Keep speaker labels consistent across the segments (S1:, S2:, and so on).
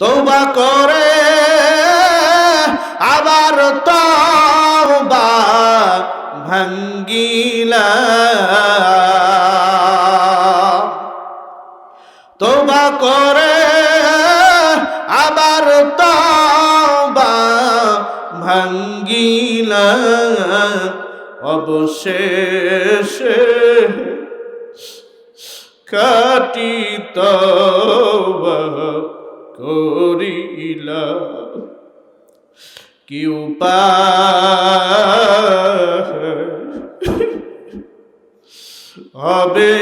S1: তৌবা করে আবার তওবা ভাঙ্গিলা। তৌবা করে আবার তওবা ভাঙ্গিলা। অবশেষে কাটিত করিলা। কি হবে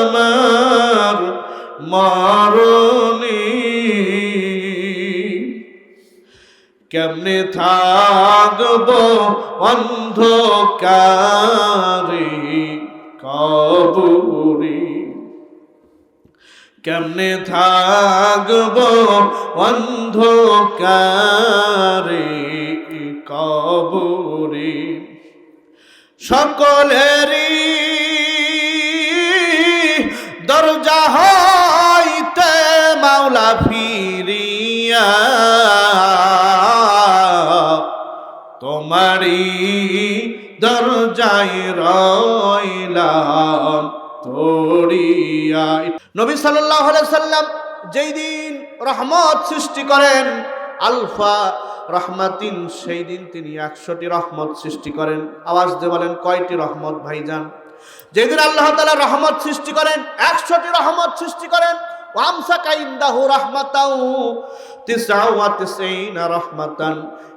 S1: আমার কেমনে থাকব অন্ধকারে কবুরি? কেমনে থাকব অন্ধকারে কবুরি? সকলেরই দরজা হইতে মাওলা ফিরিয়া তোমারই দরজায় রইলাম। তোড়িয়া নবী সাল্লাল্লাহু আলাইহি সাল্লাম যেই দিন রহমত সৃষ্টি করেন, আলফা রহমাতিন, সেই দিন তিনি একশোটি রহমত সৃষ্টি করেন। আওয়াজ দিয়ে বলেন, কয়টি রহমত ভাইজান? যেদিন আল্লাহ তালা রহমত সৃষ্টি করেন, একশোটি রহমত সৃষ্টি করেন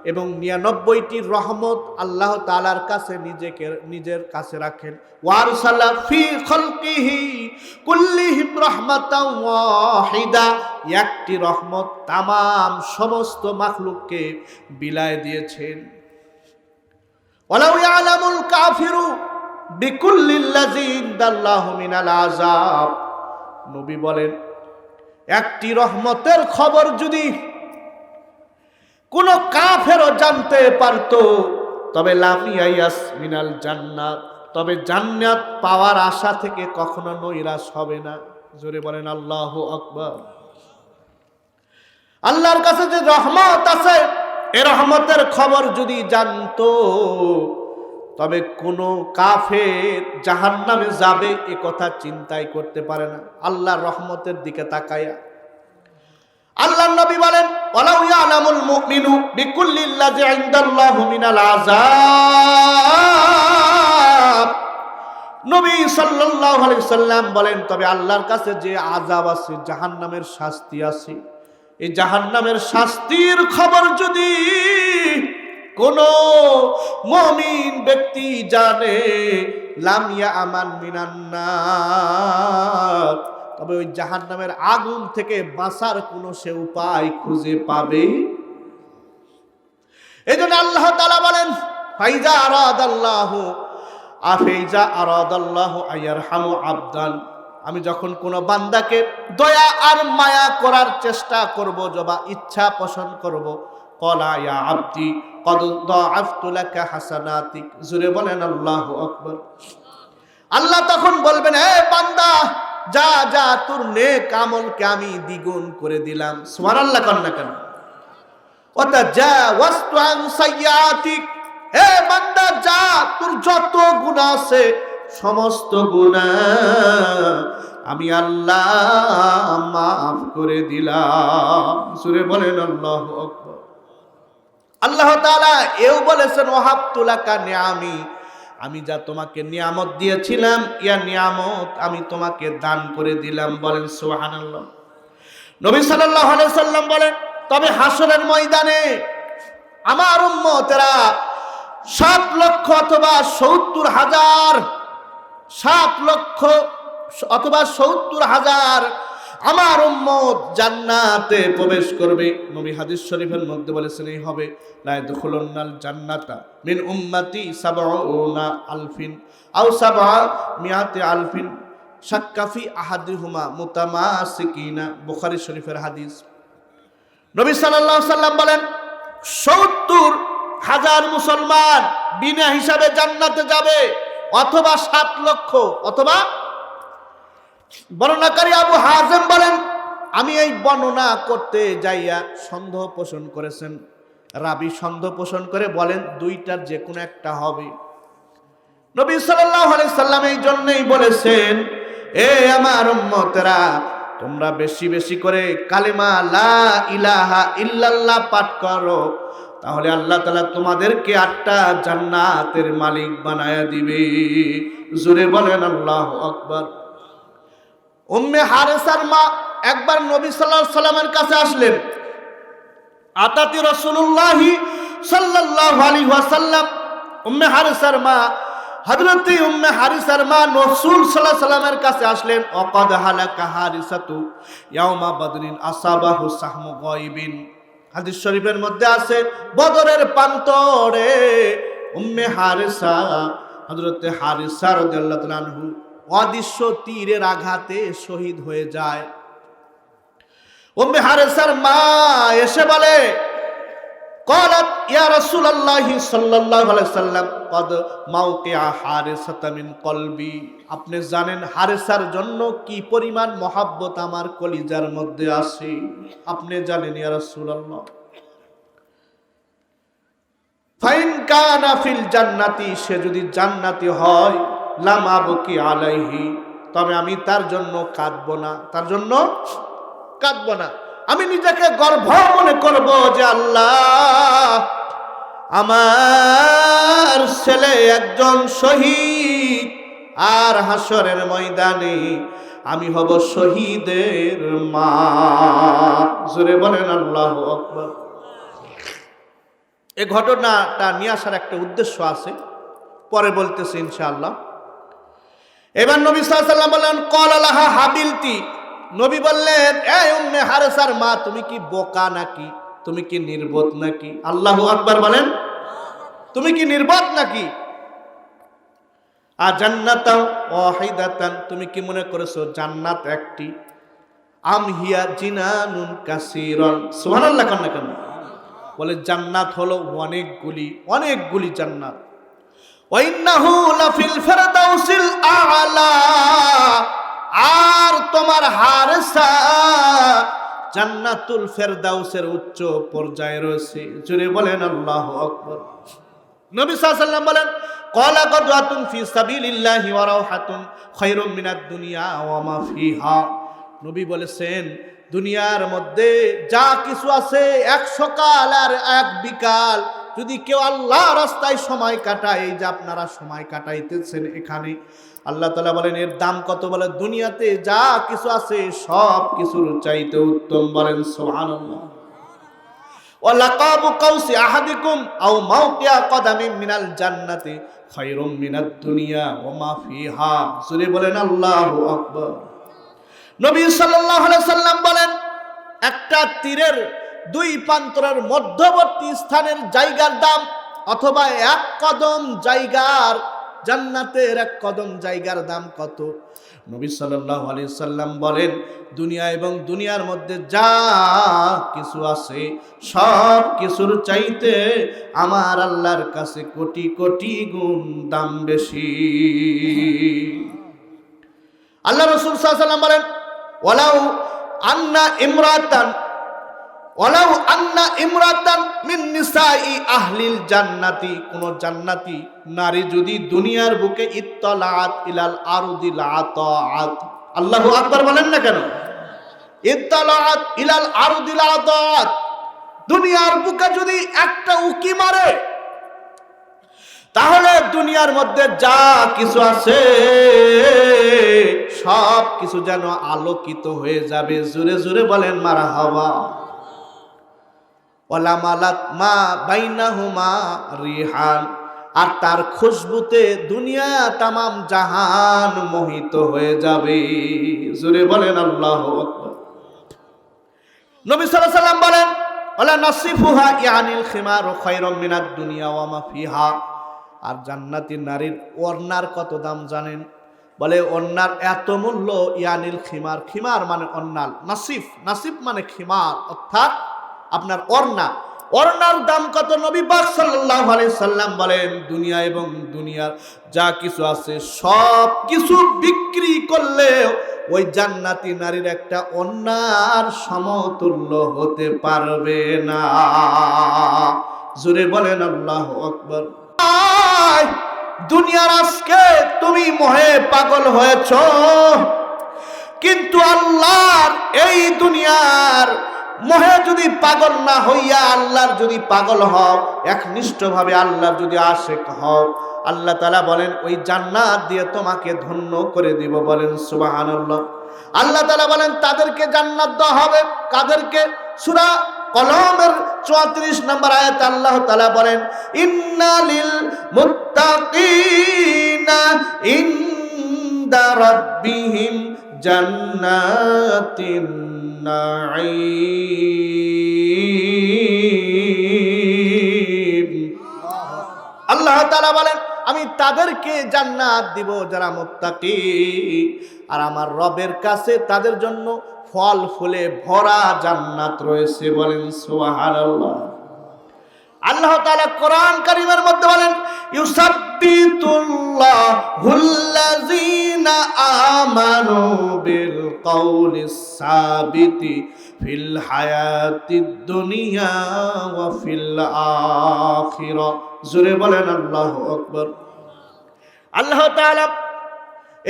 S1: এবং নিরানব্বইটি রহমত আল্লাহ তাআলার কাছে নিজেকে, নিজের কাছে রাখেন। খলকিহি একটি রহমত তামাম সমস্ত মাখলুককে বিলায় দিয়েছেন। ওয়ালাউ কাফিরু মিনাল আযাব। নবী বলেন একটি রহমতের খবর যদি কোন কাফেরও জানতে পারতো, তবে লামিয়াইয়াস মিনাল জান্নাত। তবে জান্নাত পাওয়ার আশা থেকে কখনো নৈরাশ হবে না। জোরে বলেন, আল্লাহ আকবর। আল্লাহর কাছে যে রহমত আছে, এ রহমতের খবর যদি জানতো তবে কোনো কাফের জাহান নামে যাবে, এ কথা চিন্তাই করতে পারে না। আল্লাহর রহমতের দিকে তাকায়া। আল্লাহ নবী বলেন, ওয়ালাউ ইয়ালামুল মুমিনু বিকুল্লিল্লাযি ইনদাল্লাহু মিনাল আযাব। নবী সাল্লাল্লাহু আলাইহি সাল্লাম বলেন, তবে আল্লাহর কাছে যে আযাব আছে, জাহান্নামের শাস্তি আছে। এই জাহান্নামের শাস্তির খবর যদি কোন মমিন ব্যক্তি জানে, লামিয়া আমান মিনান্নার তবে ওই জাহান্নামের আগুন থেকে বাঁচার কোনো সে উপায় খুঁজে পাবে? এই জন্য আল্লাহ তালা বলেন, ফাইজা আরাদ আল্লাহ আফেজা আরাদ আল্লাহ আয়ার হামু আবদান। আমি যখন কোনো বান্দাকে দয়া আর মায়া করার চেষ্টা করব জবা ইচ্ছা পোষণ করব কলা, ইয়া আব্দি, কদ দাআফতুলাকা হাসানাতিক। জুরে বলেন, আল্লাহু আকবার। আল্লাহ তখন বলবেন হে বান্দা, যা যা তোর নেক আমলকে আমি দ্বিগুণ করে দিলাম। সুবহানাল্লাহ কন্যা কেন? ওটা যা ওয়াস্তু আন সাইয়াতিক হে বান্দা, যা, তোর যত গুনাহ আছে, সমস্ত গুণা আমি আল্লাহ মাফ করে দিলাম। সুরে বলেন, আল্লাহ আল্লাহ তালা এও বলেছেন ওহাব তুলাকা নিয়ামি। আমি যা তোমাকে নিয়ামত দিয়েছিলাম, ইয়া নিয়ামত আমি তোমাকে দান করে দিলাম বলেন সুবহানাল্লাহ। নবী আলাইহি সাল্লাম বলেন, তবে হাসরের ময়দানে আমার উম্মতেরা সাত লক্ষ অথবা সত্তর হাজার, সাত লক্ষ অথবা সত্তর হাজার আমার উম্মত জান্নাতে প্রবেশ করবে। নবী হাদিস শরীফের মধ্যে বলেছেন, এই হবে, লা ইয়াদখুলুন্নাল জান্নাতা মিন উম্মতি সাবউনা আলফিন আও সাবআ মিয়াতি আলফিন শাক্কাফি আহাদিহুমা মুতামাসিকিনা। বুখারী শরীফের হাদিস। নবী সাল্লাল্লাহু সাল্লাম বলেন, সত্তর হাজার মুসলমান বিনা হিসাবে জান্নাতে যাবে, অথবা সাত লক্ষ, অথবা বর্ণাকারী আবু হাজেম বলেন, আমি এই বর্ণনা করতে যাইয়া সন্দেহ পোষণ করেছেন। রাবি সন্দেহ পোষণ করে বলেন, দুইটার যে কোনো একটা হবে। নবী আলাইহি সাল্লাম এই জন্যই বলেছেন, এ আমার উম্মতেরা, তোমরা বেশি বেশি করে কালেমা লা ইলাহা ইল্লাল্লাহ পাঠ করো। তাহলে আল্লাহ তাআলা তোমাদেরকে আটটা জান্নাতের মালিক বানায়া দিবে। জোরে বলেন আল্লাহু আকবার। উম্মে হারেসার মা একবার নবী আলাইহি সাল্লামের কাছে আসলেন। আতাতি রাসূলুল্লাহি সাল্লাল্লাহু আলাইহি ওয়াসাল্লাম, উম্মে হারেসার মা, হযরত উম্মে হারিসার মা সাল্লাল্লাহু আলাইহি সাল্লামের কাছে আসলেন অকদ হালাকা হারিসাতু ইয়াউমা বদরিন আসাবাহু সাহমু গায়বিন। হাদিস শরীফের মধ্যে আছে, বদরের প্রান্তরে উম্মে হারিসা, হযরত হারিসা রাদিয়াল্লাহু আনহু অদৃশ্য তীরের আঘাতে শহীদ হয়ে যায় উম্মে হারিসার মা এসে বলে قالت يا رسول الله صلى الله عليه وسلم قد موقع حارسة من قلبي আপনি জানেন হারেসার জন্য কি পরিমাণ মহাব্বত আমার কলিজার মধ্যে আছে আপনি জানেন ইয়া রাসূলুল্লাহ ফাইন কানা ফিল জান্নাতি সে যদি জান্নাতি হয় লামা বকি আলাইহি, তবে আমি তার জন্য কাঁদব না। তার জন্য কাঁদব না। আমি নিজেকে গর্ব মনে করব যে আল্লাহ, আমার ছেলে একজন শহীদ, আর হাসরের ময়দানে আমি হব শহীদের মা। জোরে বলেন আল্লাহ আকবার। এই ঘটনাটা নিয়ে আসার একটা উদ্দেশ্য আছে, পরে বলতেছি ইনশাআল্লাহ। এবার নবী সাল্লাম বললেন, কল আলাহা হাবিলতি। নবী বললেন, এই উম্মে হারেসার মা, তুমি কি বোকা নাকি? তুমি কি নির্বোধ নাকি? আল্লাহ আকবার বলেন, তুমি কি নির্বোধ নাকি? আর জান্নাতাও ওয়াহিদাতান। তুমি কি মনে করেছ, জান্নাত একটি? আম হিয়া জিনানুন কাসিরন। সুবহানাল্লাহ কেন কেন? বলে, জান্নাত হলো অনেকগুলি অনেকগুলি জান্নাত। আর তোমার হারসা জান্নাতুল ফেরদাউসের উচ্চ পর্যায়ে রয়েছে। জুড়ে বলেন, আল্লাহ আকবর। নবী সাল্লাম বলেন, কলা গদওয়াতুন ফি সাবিলিল্লাহি ওয়া রাওহাতুন খায়রুম মিনাদ দুনিয়া ওয়া মা ফিহা। নবী বলেছেন, দুনিয়ার মধ্যে যা কিছু আছে এক সকাল আর এক বিকাল যদি কেউ আল্লাহ রাস্তায় সময় কাটায়, এই যে আপনারা সময় কাটাইতেছেন এখানে, আল্লাহ তালা বলেন, এর দাম কত বলে? দুনিয়াতে যা কিছু আছে, সব কিছুর চাইতে উত্তম বলেন সোহানুল্লাহ ওয়ালাকাবু কাউসি আহাদিকুম আও মাউকিয়া কদামি মিনাল জান্নাতি খায়রুম মিনাদ দুনিয়া ওয়া মা ফিহা। জুরে বলেন, আল্লাহু আকবার। নবী সাল্লাল্লাহু আলাইহি সাল্লাম বলেন, একটা তীরের দুই প্রান্তরের মধ্যবর্তী স্থানের জায়গার দাম অথবা এক কদম জায়গার, জান্নাতের এক কদম জায়গার দাম কত? নবী সাল্লাল্লাহু আলাইহি সাল্লাম বলেন, দুনিয়া এবং দুনিয়ার মধ্যে যা কিছু আছে, সব কিছুর চাইতে আমার আল্লাহর কাছে কোটি কোটি গুণ দাম বেশি। আল্লাহ রসুল সাল্লাম বলেন, ওয়ালাউ আন্না ইমরাতান ওয়ালাউ আন্না ইমরাতান মিন নিসাই আহলিল জান্নাতি, কোন জান্নাতি নারী যদি দুনিয়ার বুকে ইত্তলাত ইলাল আরদিল আতাআত, আল্লাহু আকবার বলেন না কেন? ইত্তলাত ইলাল আরদিল আতাআত, দুনিয়ার বুকে যদি একটা উকি মারে, তাহলে দুনিয়ার মধ্যে যা কিছু আছে সব কিছু যেন আলোকিত হয়ে যাবে। জুড়ে জুড়ে বলেন মারা হাওয়া ওলামালাত মা বাইনাহুমা রিহান। আর তার খুশবুতে দুনিয়া তামাম জাহান মোহিত হয়ে যাবে। জুড়ে বলেন আল্লাহ নবী সাল্লাম বলেন, ওলা নাসিফুহা ইয়ানিল খিমার খায়রুম মিনাদ দুনিয়া ওয়া মা ফিহা। আর জান্নাতি নারীর ওড়নার কত দাম জানেন? বলে অন্যার এত মূল্য ইয়ানিল খিমার। খিমার মানে অন্নাল নাসিফ নাসিফ মানে খিমার, অর্থাৎ আপনার অর্ণা অর্ণার দাম কত? নবী পাক সাল্লাল্লাহু আলাইহি সাল্লাম বলেন, দুনিয়া এবং দুনিয়ার যা কিছু আছে, সব কিছু বিক্রি করলে ওই জান্নাতি নারীর একটা অন্যার সমতুল্য হতে পারবে না। জুড়ে বলেন, আল্লাহ আকবর। দুনিয়ার আজকে তুমি মোহে পাগল হয়েছ। কিন্তু আল্লাহর এই দুনিয়ার মোহে যদি পাগল না হইয়া আল্লাহর যদি পাগল হও, একনিষ্ঠভাবে আল্লাহর যদি আশেক হও, আল্লাহ তালা বলেন, ওই জান্নাত দিয়ে তোমাকে ধন্য করে দিব, বলেন সুবাহান আল্লাহ তালা বলেন, তাদেরকে জান্নাত দেওয়া হবে। কাদেরকে? সুরা কলমের চৌত্রিশ নম্বর আয়াত আল্লাহ তালা বলেন, ইন্নালিল মুত্তাকিনা ইন্দা রাব্বিহিম জান্নাতিন নাঈম। আল্লাহ তাআলা বলেন, আমি তাদেরকে জান্নাত দিব যারা মুত্তাকি। আর আমার রবের কাছে তাদের জন্য ফল ফুলে ভরা জান্নাত রয়েছে বলেন সুবহানাল্লাহ। আল্লাহ তাআলা কোরআন কারিমের মধ্যে বলেন, ইউসাব্বিতুল্লাহুল্লাযীনা আমানু বিল কওলিস সাবিতি ফিল হায়াতিদ দুনিয়া ওয়া ফিল আখিরা জোরে বলেন আল্লাহু আকবার। আল্লাহ তাআলা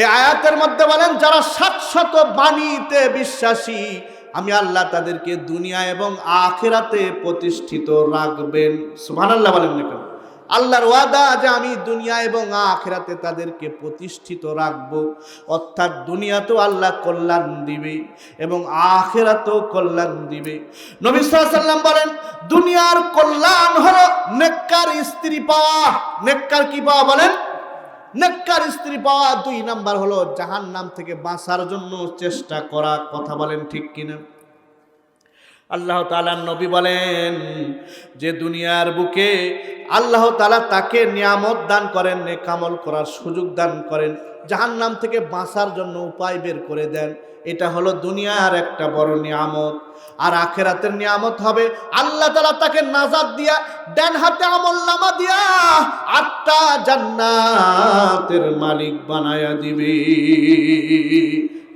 S1: এই আয়াতের মধ্যে বলেন, যারা সাতশত বাণীতে বিশ্বাসী আমি আল্লাহ তাদেরকে দুনিয়া এবং আখেরাতে প্রতিষ্ঠিত রাখবেন। সুবহানাল্লাহ বলেন না কেন? আল্লাহর ওয়াদা যে আমি দুনিয়া এবং আখেরাতে তাদেরকে প্রতিষ্ঠিত রাখব। অর্থাৎ দুনিয়াতেও আল্লাহ কল্যাণ দিবে এবং আখেরাতেও কল্যাণ দিবে। নবী বলেন, দুনিয়ার কল্যাণ হলো নেককার স্ত্রী পাওয়া। নেককার কি পাওয়া বলেন? নেককার স্ত্রী পাওয়া দুই নাম্বার হলো জাহান নাম থেকে বাঁচার জন্য চেষ্টা করা, কথা বলেন ঠিক কিনা? আল্লাহ তালার নবী বলেন, যে দুনিয়ার বুকে আল্লাহ তালা তাকে নিয়ামত দান করেন নেকামল করার সুযোগ দান করেন জাহান নাম থেকে বাঁচার জন্য উপায় বের করে দেন। এটা হলো দুনিয়ার একটা বড় নিয়ামত। আর আখেরাতের নিয়ামত হবে আল্লাহ তালা তাকে নাজাদ দিয়া, ডান হাতে আমল নামা দিয়া আটটা জান্নাতের মালিক বানায়া দিবে।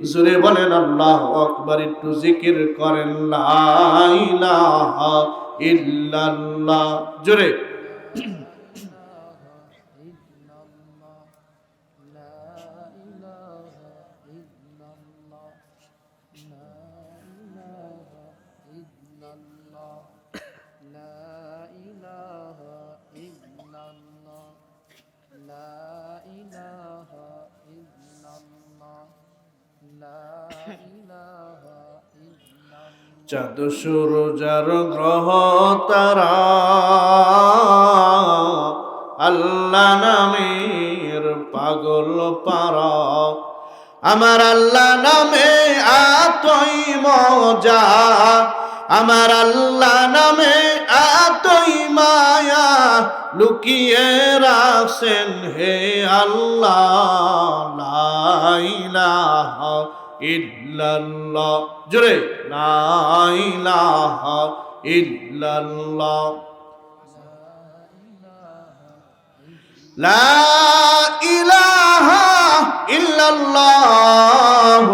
S1: জুড়ে বলেন আল্লাহ আকবর একটু জিকির করেন লা ইলাহা ইল্লাল্লাহ। জোরে। চাঁদ সূরজার গ্রহ তারা আল্লাহ নামের পাগল পারা। আমার আল্লাহ নামে আতই মজা। আমার আল্লাহ নামে আতই মায়া। লুকিয়ে রাখছেন হে আল্লাহ, লা ইলাহা ইল্লাল্লাহ। জোরে। লা ইলাহা ইল্লাল্লাহ। লা ইলাহা ইল্লাল্লাহ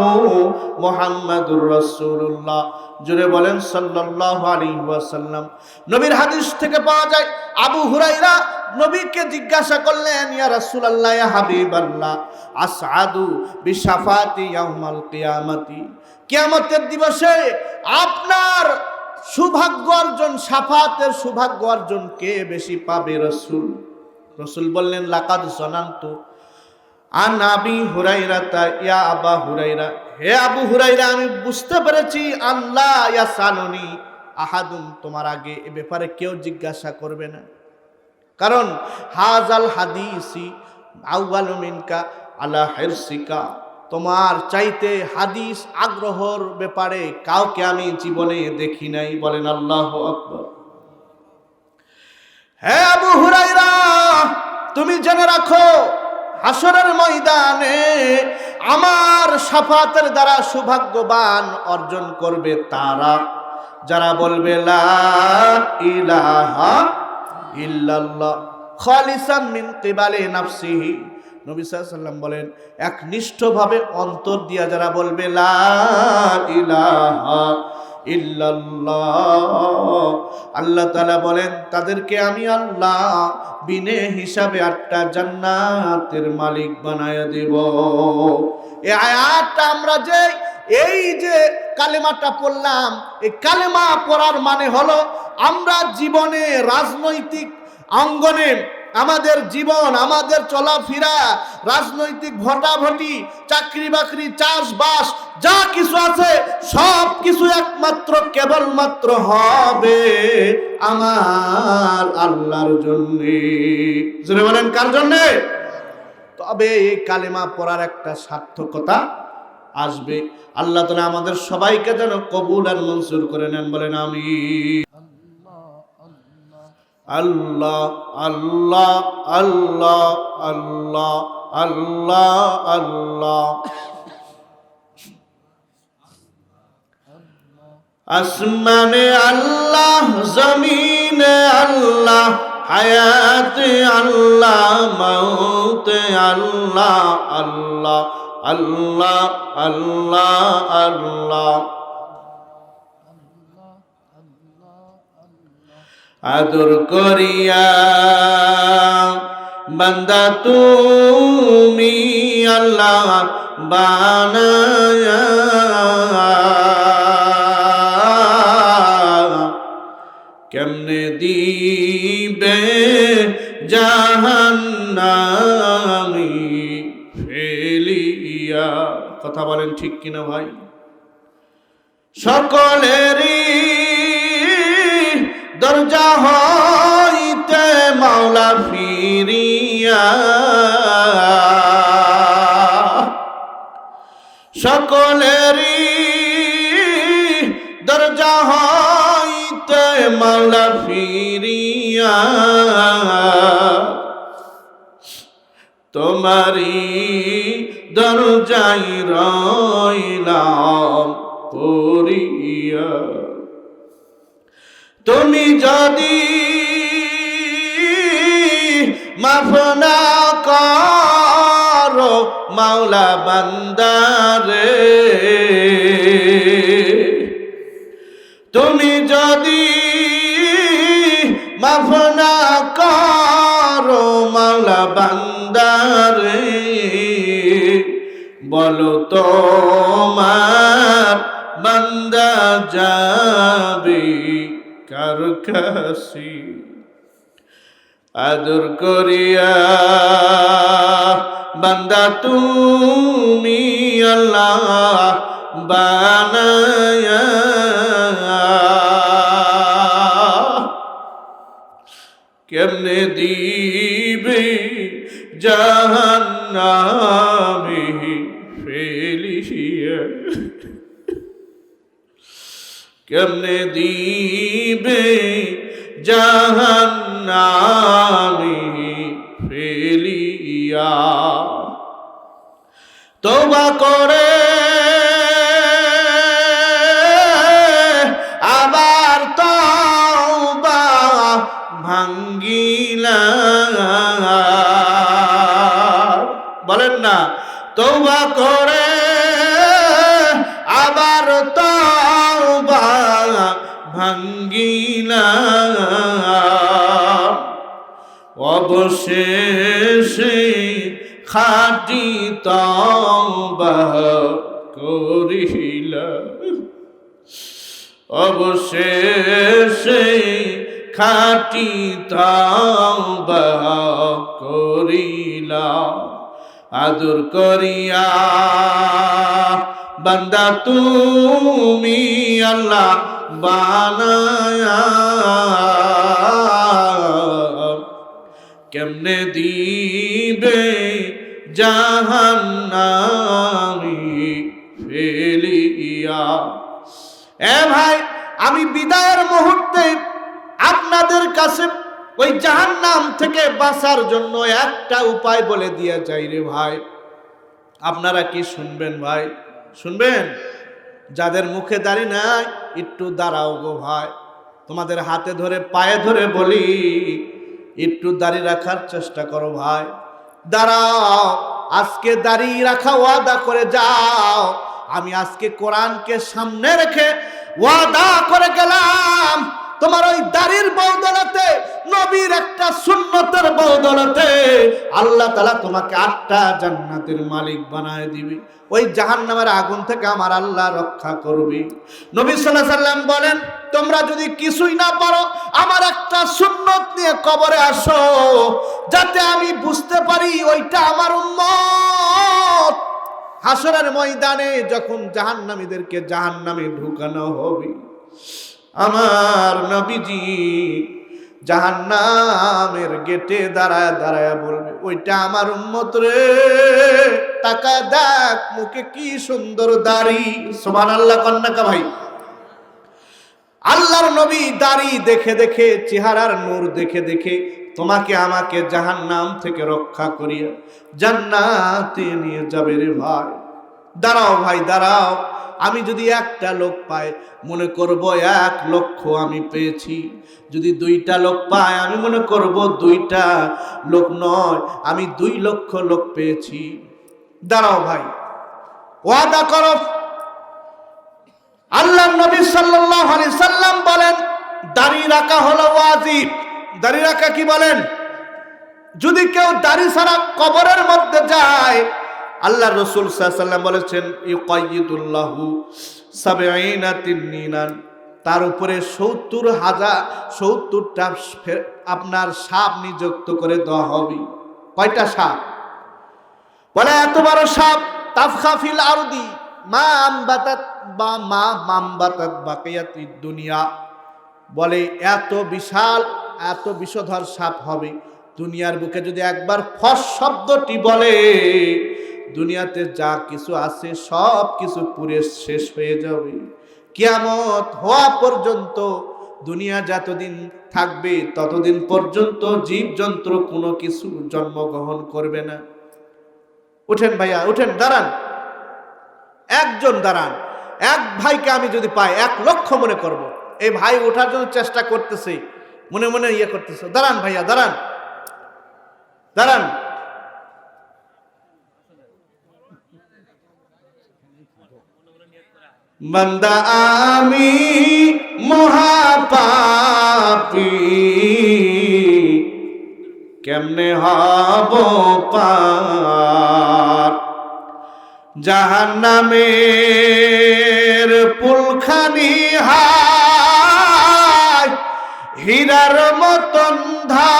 S1: মুহাম্মাদুর রাসূলুল্লাহ। জোরে বলেন সাল্লাল্লাহু আলাইহি ওয়াসাল্লাম। নবীর হাদিস থেকে পাওয়া যায়, আবু হুরাইরা নবীকে জিজ্ঞাসা করলেন, ইয়া রাসূলুল্লাহ, ইয়া হাবিবাল্লাহ, আসআদু বিশাফাতি ইয়াউমাল কিয়ামাতি? কিয়ামতের দিবসে আপনার সৌভাগ্য অর্জন, সাফাতের সৌভাগ্য অর্জন কে বেশি পাবে, রসুল? রসুল বললেন, লাকাদ জনান্তু আন আবি হুরাইরা তা ইয়া আবা হুরাইরা। হে আবু হুরাইরা, আমি বুঝতে পেরেছি আল্লাহ ইয়া সালনি আহাদুন। তোমার আগে এ ব্যাপারে কেউ জিজ্ঞাসা করবে না। কারণ হাজাল হাদিসি আউয়াল মিনকা আলা হেরসিকা। তোমার চাইতে হাদিস আগ্রহর ব্যাপারে কাউকে আমি জীবনে দেখি নাই, বলেন আল্লাহ আকবর। হে আবু হুরাইরা তুমি জেনে রাখো হাসরের ময়দানে আমার সাফাতের দ্বারা সৌভাগ্যবান অর্জন করবে তারা। যারা বলবে লা ইলাহা ইল্লাল্লাহ খালিসাম মিন কিবালি নাফসিহি। নবী সাল্লাম বলেন, একনিষ্ঠভাবে অন্তর দিয়া যারা বলবে, লা ইলাহা ইল্লাল্লাহ আল্লাহ তাআলা বলেন, তাদেরকে আমি আল্লাহ বিনে হিসাবে আটটা জান্নাতের মালিক বানায়া দেব। এই আয়াতটা আমরা যে এই যে কালেমাটা পড়লাম, এই কালেমা পড়ার মানে হলো আমরা জীবনে রাজনৈতিক অঙ্গনে আমাদের জীবন, আমাদের চলাফেরা, রাজনৈতিক ভোটাভুটি চাকরি বাকরি চাষবাস, যা কিছু আছে, সব কিছু একমাত্র, কেবলমাত্র হবে আমার আল্লাহর জন্যে। বলেন, কার জন্যে? তবে এই কালেমা পড়ার একটা সার্থকতা আসবে। আল্লাহ তালা আমাদের সবাইকে যেন কবুল আর মনসুর করে নেন, বলেন আমি আল্লাহ আল্লাহ আল্লাহ আল্লাহ আল্লাহ আল্লাহ। আসমানে আল্লাহ, জমিনে আল্লাহ, হায়াতে আল্লাহ মৌতে আল্লাহ আল্লাহ। আল্লাহ আল্লাহ আল্লাহ। আদর করিয়া বান্দা তুমি আল্লাহ বানায়া। কেমনে কথা বলেন ঠিক কিনা ভাই? সকলেরই দরজা হইতে মাওলা ফিরিয়া। সকলেরই দরজা হইতে মাওলা ফিরিয়া। তোমারি দরজাই রইলাম, পড়িয়া। তুমি যদি মাফ না করো, মাওলা বান্দারে, তুমি যদি মাফ না করো, মাওলা বান্দারে বলো তোমার বান্দা যাবে কার কাছে? আদর করিয়া, বান্দা তুমি আল্লাহ বানায়া। কেমনে দিবে জাহান্নামে? কেমনে দিবে জাহান্নামে ফেলিয়া। তোবা করে, আবার তওবা ভাঙ্গিলা বলেন না, তওবা করে, আবার তওবা ভাঙ্গিলা। অবশেষে খাটি করিলা। অবশেষে খাটি করিলা। আদর করিয়া বান্দা তুমি আল্লাহ বানায়া কেমনে দিবে জাহান্নামি ফেলিয়া। এ ভাই, আমি বিদায়ের মুহূর্তে আপনাদের কাছে ওই জাহান্নাম থেকে বাঁচার জন্য একটা উপায় বলে দিয়ে চাই রে ভাই। আপনারা কি শুনবেন ভাই? শুনবেন? যাদের মুখে দাঁড়ি নাই, একটু দাঁড়াও গো ভাই। তোমাদের হাতে ধরে, পায়ে ধরে বলি, একটু দাঁড়িয়ে রাখার চেষ্টা করো ভাই। দাঁড়াও, আজকে দাঁড়িয়ে রাখা ওয়াদা করে যাও। আমি আজকে কোরআনকে সামনে রেখে ওয়াদা করে গেলাম। তোমার ওই দাড়ির বৌদলতে নবীর একটা সুন্নতের বৌদলতে আল্লাহ তালা তোমাকে আটটা জান্নাতের মালিক বানায় দিবে। ওই জাহান্নামের আগুন থেকে আমার আল্লাহ রক্ষা করবে। নবী সাল্লাহ সাল্লাম বলেন, তোমরা যদি কিছুই না পারো, আমার একটা সুন্নত নিয়ে কবরে আসো, যাতে আমি বুঝতে পারি ওইটা আমার উম্মত। হাসরের ময়দানে যখন জাহান্নামীদেরকে জাহান্নামে ঢুকানো হবে আমার নবীজি জাহান্নামের গেটে দাঁড়ায় দাঁড়ায় বলবে, ওইটা আমার উম্মত রে। তাকা দেখ, মুখে কি সুন্দর দাড়ি। সোমান আল্লাহ কন্যাকা ভাই। আল্লাহর নবী দাড়ি দেখে দেখে, চেহারার নূর দেখে দেখে তোমাকে আমাকে জাহান্নাম থেকে রক্ষা করিয়া জান্নাতে নিয়ে যাবে রে ভাই। দাঁড়াও ভাই, দাঁড়াও। আমি যদি একটা লোক পাই, মনে করব এক লক্ষ আমি পেয়েছি। যদি দুইটা লোক পাই আমি মনে করব দুইটা লোক নয়, আমি দুই লক্ষ লোক পেয়েছি। দাঁড়াও ভাই, ওয়াদা করো। আল্লাহ নবী সাল্লাল্লাহু আলাইহি সাল্লাম বলেন, দাড়ি রাখা হলো ওয়াজিব। দাড়ি রাখা কি বলেন? যদি কেউ দাড়ি ছাড়া কবরের মধ্যে যায় আল্লাহ রসুল সাল্লাম বলেছেন, ইউকাইয়িদুল্লাহু সাবঈনা তিন্নিনান। তার উপরে সত্তর হাজার, সত্তরটা আপনার সাপ নিযুক্ত করে দেওয়া হবে। কয়টা সাপ? বলে, এত বড় সাপ তাফখাফিল আরদি, মা আমবাতাত বা মা মামবাতাত বাকিয়াতি দুনিয়া। বলে, এত বিশাল, এত বিষধর সাপ হবে। দুনিয়ার বুকে যদি একবার ফস শব্দটি বলে দুনিয়াতে যা কিছু আছে, সব কিছু পুরে শেষ হয়ে যাবে। কিয়ামত হওয়া পর্যন্ত, দুনিয়া যতদিন থাকবে, ততদিন পর্যন্ত জীবজন্তু কোনো কিছু জন্মগ্রহণ করবে না। উঠেন ভাইয়া, উঠেন, দাঁড়ান। একজন দাঁড়ান। এক ভাইকে আমি যদি পাই, এক লক্ষ মনে করব। এই ভাই ওঠার জন্য চেষ্টা করতেছে, মনে মনে ইয়ে করতেছে। দাঁড়ান ভাইয়া, দাঁড়ান। দাঁড়ান। বান্দা, আমি মহাপাপী। কেমনে হব পার? জাহান্নামের পুলখানি হায়, হীরার মতন ধার।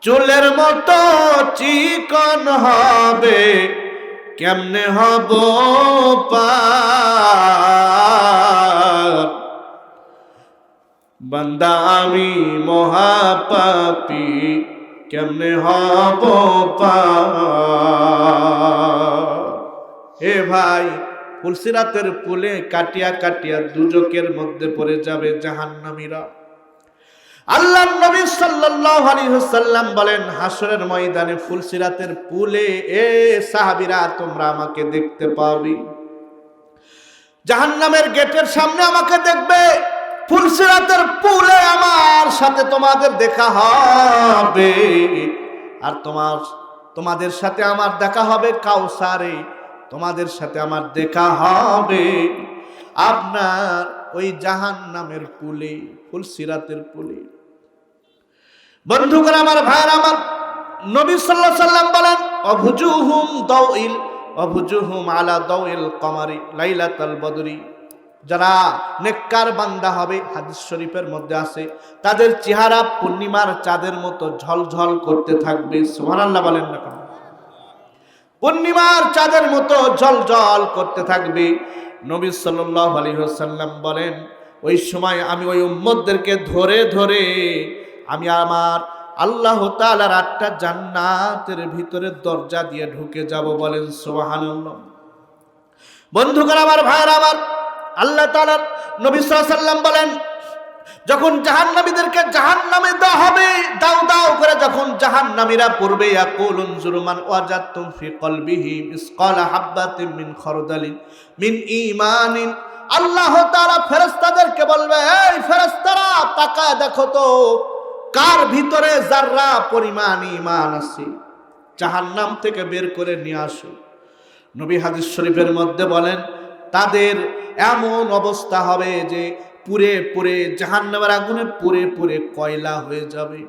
S1: চুলের মতো চিকন হবে কেমনে হব বান্দা আমি মহাপাপী, কেমনে হব হে ভাই, ফুলসিরাতের পুলে কাটিয়া কাটিয়া দুজকের মধ্যে পড়ে যাবে জাহান্নামীরা। আল্লাহ নবী সাল্লাল্লাহু আলাইহি বলেন হাসরের ময়দানে ফুলসিরাতের পুলে, এ সাহাবীরা, তোমরা আমাকে দেখতে পাবি। জাহান্নামের গেটের সামনে আমাকে দেখবে, ফুলসিরাতের পুলে আমার সাথে তোমাদের দেখা হবে। আর তোমার, তোমাদের সাথে আমার দেখা হবে কাউসারে, তোমাদের সাথে আমার দেখা হবে। আপনার ওই জাহান্নামের পুলে, ফুলসিরাতের পুলে। বন্ধুগণ, আমার ভাইয়ের, আমার নবী সাল্লাহ সাল্লাম বলেন, অভুজুহুম দাউইল, অভুজুহুম আলা দাউইল কমারি লাইলাতাল বদরি। যারা নেককার বান্দা হবে, হাদিস শরীফের মধ্যে আছে, তাদের চেহারা পূর্ণিমার চাঁদের মতো ঝলঝল করতে থাকবে, সুবহানাল্লাহ বলেন না কেন? পূর্ণিমার চাঁদের মতো জল করতে থাকবে, নবী সাল্লাল্লাহু আলাইহি ওয়াসাল্লাম বলেন, ওই সময় আমি ওই উম্মতদেরকে ধরে ধরে আমি আমার আল্লাহ তাআলার আটটা জান্নাতের ভিতরে দরজা দিয়ে ঢুকে যাব বলেন সুবহানাল্লাহ। বন্ধুগণ আমার ভাইয়ের আমার, আল্লাহ তাআলার নবী ওয়াসাল্লাম বলেন, যখন জাহান্নামীদেরকে জাহান্নামে দেওয়া হবে, দাও দাও করে যখন জাহান্নামীরা পড়বে ইয়াকুলুন জুরমান ওয়াজাতুম ফি কলবিহি মিসকালা হাববাতিন মিন খরদালিন মিন আল্লাহ তাআলা ফেরেশতাদেরকে বলবে, এই ফেরেশতারা, তাকায় দেখো তো কার ভিতরে যার্রা পরিমাণ ইমান আছে? জাহান্নাম থেকে বের করে নিয়ে আসো। নবী হাদিস শরীফের মধ্যে বলেন, তাদের এমন অবস্থা হবে যে পুরে পুরে, জাহান্নামের আগুনে পুরে পুরে কয়লা হয়ে যাবে।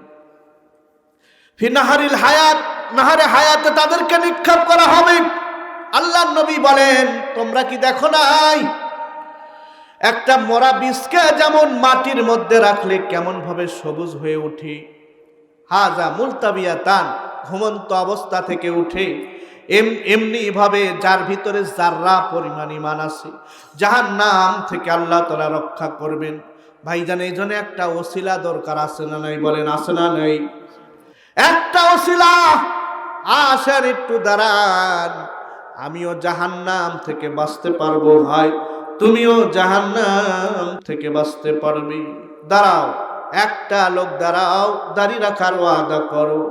S1: ফিনাহারিল হায়াত, নাহারে হায়াতে তাদেরকে নিক্ষেপ করা হবে। আল্লাহ নবী বলেন, তোমরা কি দেখো নাই? একটা মরা বীজকে যেমন মাটির মধ্যে রাখলে কেমন ভাবে সবুজ হয়ে ওঠে হাজা মুলতাবিয়া তান ঘুমন্ত অবস্থা থেকে উঠে। এম, এমনি ভাবে যার ভিতরে যার্রা পরিমাণ ইমান আছে, যাহার নাম থেকে আল্লাহ তারা রক্ষা করবেন। ভাই ভাইজান, এই জন্য একটা ওসিলা দরকার আছে না নাই? বলেন, আছে না নাই? একটা ওসিলা! আসেন একটু দাঁড়ান। আমিও জাহান্নাম থেকে বাঁচতে পারব, ভাই। তুমিও জাহান্নাম থেকে বাঁচতে পারবে। দাঁড়াও একটা লোক দাঁড়াও দাড়ি রাখার ওয়াদা করো।